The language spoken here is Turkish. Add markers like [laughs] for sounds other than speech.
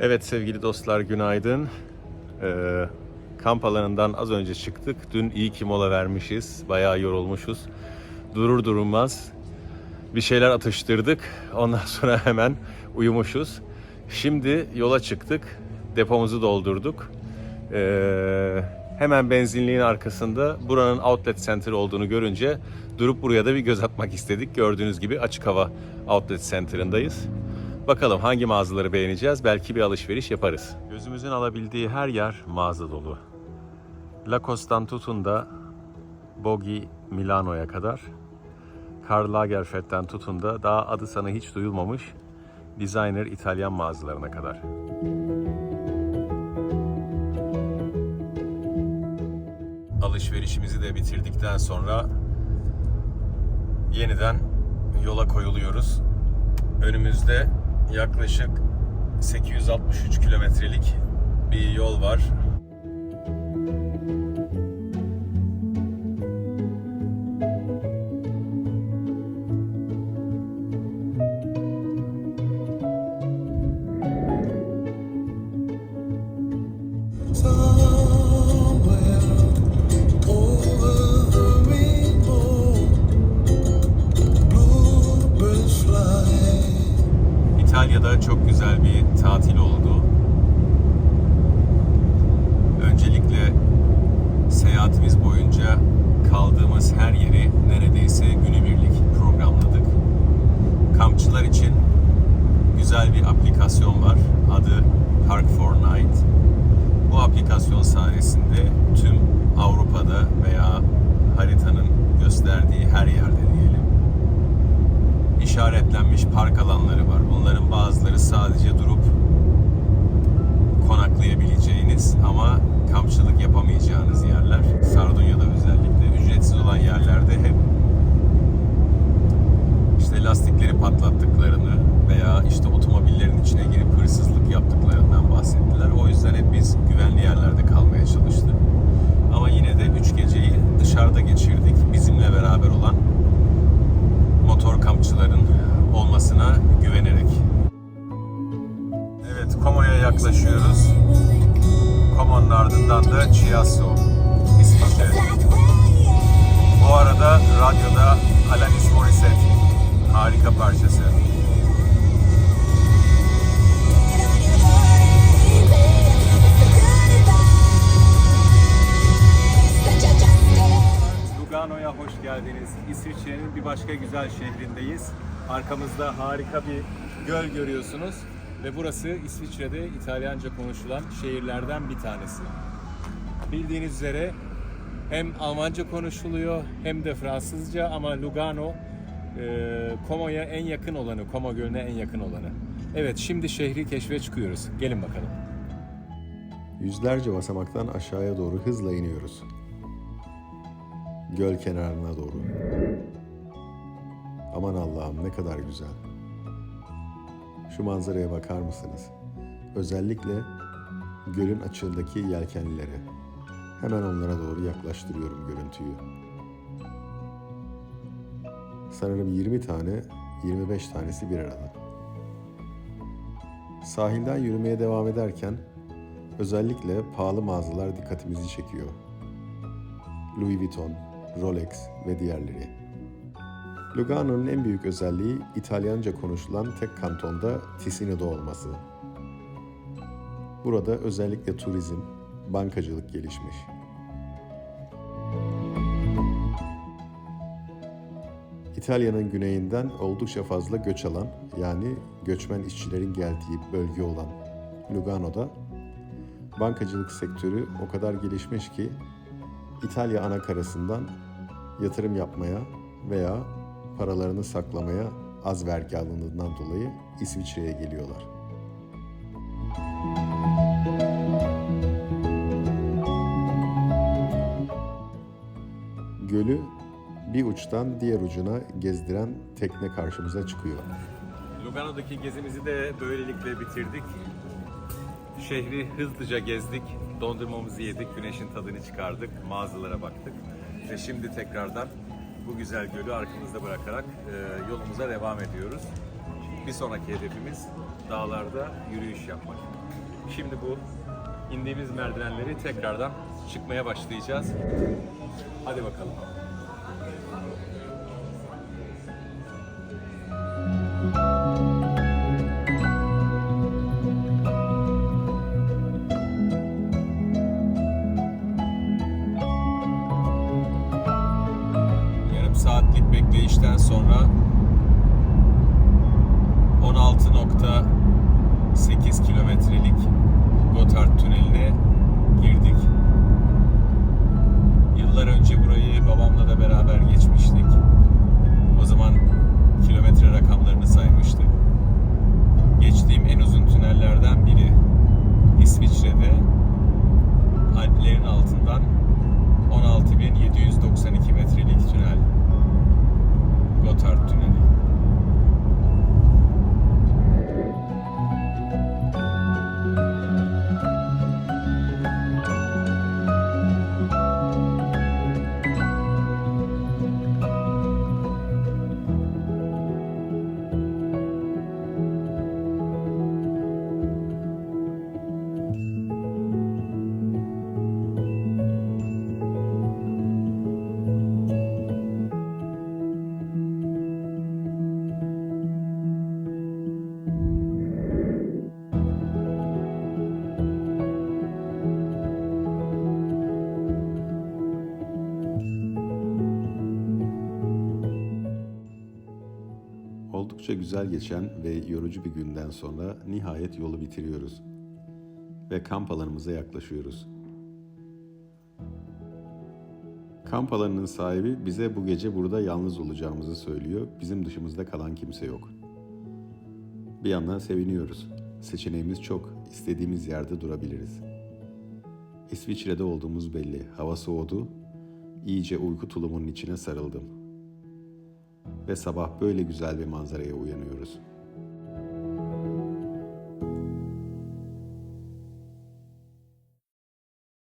Evet sevgili dostlar günaydın. Ee, kamp alanından az önce çıktık. Dün iyi ki mola vermişiz. Bayağı yorulmuşuz. Durur durulmaz bir şeyler atıştırdık. Ondan [laughs] sonra hemen uyumuşuz. Şimdi yola çıktık. Depomuzu doldurduk. Ee, hemen benzinliğin arkasında buranın outlet center olduğunu görünce durup buraya da bir göz atmak istedik. Gördüğünüz gibi açık hava outlet center'ındayız. Bakalım hangi mağazaları beğeneceğiz? Belki bir alışveriş yaparız. Gözümüzün alabildiği her yer mağaza dolu. Lacoste'dan tutun da Bogi Milano'ya kadar, Karl Lagerfeld'den tutun da daha adı sana hiç duyulmamış designer İtalyan mağazalarına kadar. Alışverişimizi de bitirdikten sonra yeniden yola koyuluyoruz. Önümüzde yaklaşık 863 kilometrelik bir yol var. Kaldığımız her yeri neredeyse günübirlik programladık. Kampçılar için güzel bir aplikasyon var. Adı Park for Night. Bu aplikasyon sayesinde tüm Avrupa'da veya haritanın gösterdiği her yerde diyelim işaretlenmiş park alanları var. Bunların bazıları sadece durup Evet, Como'ya yaklaşıyoruz. Como'nun ardından da Chiasso, İsviçre. Bu arada radyoda Alanis Morissette harika parçası. Lugano'ya hoş geldiniz. İsviçre'nin bir başka güzel şehrindeyiz. Arkamızda harika bir göl görüyorsunuz. Ve burası İsviçre'de İtalyanca konuşulan şehirlerden bir tanesi. Bildiğiniz üzere hem Almanca konuşuluyor hem de Fransızca ama Lugano e, Como'ya en yakın olanı, Como Gölü'ne en yakın olanı. Evet şimdi şehri keşfe çıkıyoruz. Gelin bakalım. Yüzlerce basamaktan aşağıya doğru hızla iniyoruz. Göl kenarına doğru. Aman Allah'ım ne kadar güzel. Şu manzaraya bakar mısınız? Özellikle gölün açığındaki yelkenlilere. Hemen onlara doğru yaklaştırıyorum görüntüyü. Sanırım 20 tane, 25 tanesi bir arada. Sahilden yürümeye devam ederken özellikle pahalı mağazalar dikkatimizi çekiyor. Louis Vuitton, Rolex ve diğerleri. Lugano'nun en büyük özelliği İtalyanca konuşulan tek kantonda Ticino'da olması. Burada özellikle turizm, bankacılık gelişmiş. İtalya'nın güneyinden oldukça fazla göç alan yani göçmen işçilerin geldiği bölge olan Lugano'da bankacılık sektörü o kadar gelişmiş ki İtalya ana karasından yatırım yapmaya veya paralarını saklamaya az vergi alındığından dolayı İsviçre'ye geliyorlar. Gölü bir uçtan diğer ucuna gezdiren tekne karşımıza çıkıyor. Lugano'daki gezimizi de böylelikle bitirdik. Şehri hızlıca gezdik, dondurmamızı yedik, güneşin tadını çıkardık, mağazalara baktık. Ve şimdi tekrardan bu güzel gölü arkamızda bırakarak e, yolumuza devam ediyoruz. Bir sonraki hedefimiz dağlarda yürüyüş yapmak. Şimdi bu indiğimiz merdivenleri tekrardan çıkmaya başlayacağız. Hadi bakalım. Bekleyişten sonra 16.8 kilometrelik Gotthard Tüneli'ne girdik. Yıllar önce burayı babamla da beraber geçmiştik. O zaman kilometre rakamlarını saymıştık. Oldukça güzel geçen ve yorucu bir günden sonra nihayet yolu bitiriyoruz. Ve kamp alanımıza yaklaşıyoruz. Kamp alanının sahibi bize bu gece burada yalnız olacağımızı söylüyor. Bizim dışımızda kalan kimse yok. Bir yandan seviniyoruz. Seçeneğimiz çok. İstediğimiz yerde durabiliriz. İsviçre'de olduğumuz belli. Hava soğudu. İyice uyku tulumunun içine sarıldım ve sabah böyle güzel bir manzaraya uyanıyoruz.